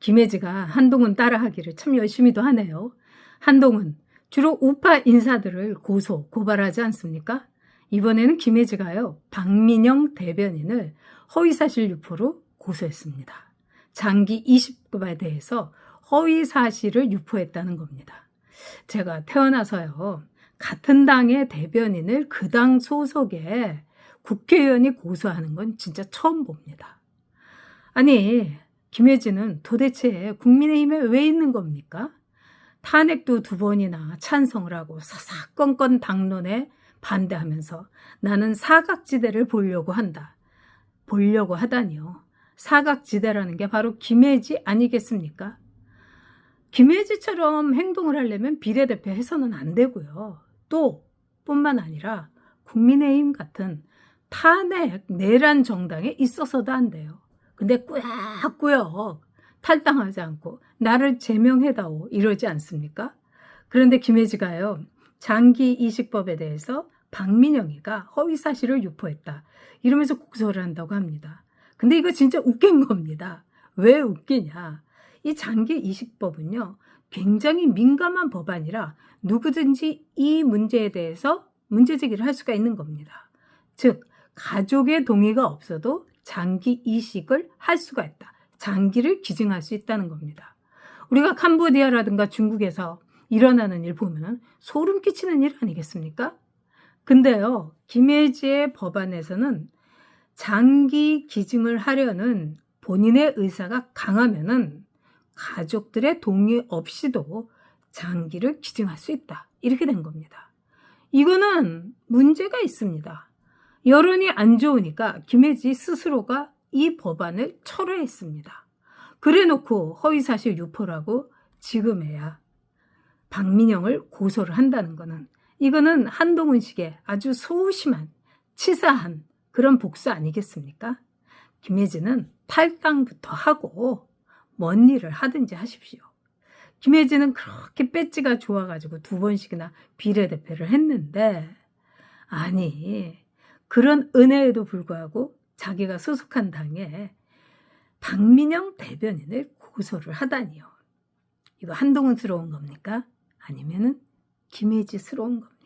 김혜지가 한동훈 따라하기를 참 열심히도 하네요. 한동훈 주로 우파 인사들을 고소, 고발하지 않습니까? 이번에는 김혜지가요, 박민영 대변인을 허위사실 유포로 고소했습니다. 장기 20급에 대해서 허위사실을 유포했다는 겁니다. 제가 태어나서요, 같은 당의 대변인을 그 당 소속의 국회의원이 고소하는 건 진짜 처음 봅니다. 아니, 김혜지는 도대체 국민의힘에 왜 있는 겁니까? 탄핵도 두 번이나 찬성을 하고 사사건건 당론에 반대하면서 나는 사각지대를 보려고 한다. 보려고 하다니요. 사각지대라는 게 바로 김혜지 아니겠습니까? 김혜지처럼 행동을 하려면 비례대표 해서는 안 되고요. 또 뿐만 아니라 국민의힘 같은 탄핵 내란 정당에 있어서도 안 돼요. 근데 꾸역꾸역 탈당하지 않고 나를 제명해다오 이러지 않습니까? 그런데 김혜지가요. 장기 이식법에 대해서 박민영이가 허위 사실을 유포했다. 이러면서 고소를 한다고 합니다. 근데 이거 진짜 웃긴 겁니다. 왜 웃기냐? 이 장기 이식법은요. 굉장히 민감한 법안이라 누구든지 이 문제에 대해서 문제 제기를 할 수가 있는 겁니다. 즉 가족의 동의가 없어도 장기 이식을 할 수가 있다. 장기를 기증할 수 있다는 겁니다. 우리가 캄보디아라든가 중국에서 일어나는 일 보면은 소름 끼치는 일 아니겠습니까? 근데요, 김혜지의 법안에서는 장기 기증을 하려는 본인의 의사가 강하면은 가족들의 동의 없이도 장기를 기증할 수 있다. 이렇게 된 겁니다. 이거는 문제가 있습니다. 여론이 안 좋으니까 김혜지 스스로가 이 법안을 철회했습니다. 그래 놓고 허위사실 유포라고 지금에야 박민영을 고소를 한다는 거는 이거는 한동훈식의 아주 소심한 치사한 그런 복수 아니겠습니까? 김혜지는 탈당부터 하고 뭔 일을 하든지 하십시오. 김혜지는 그렇게 배지가 좋아가지고 두 번씩이나 비례대표를 했는데 아니 그런 은혜에도 불구하고 자기가 소속한 당에 박민영 대변인을 고소를 하다니요. 이거 한동훈스러운 겁니까? 아니면은 김혜지스러운 겁니까?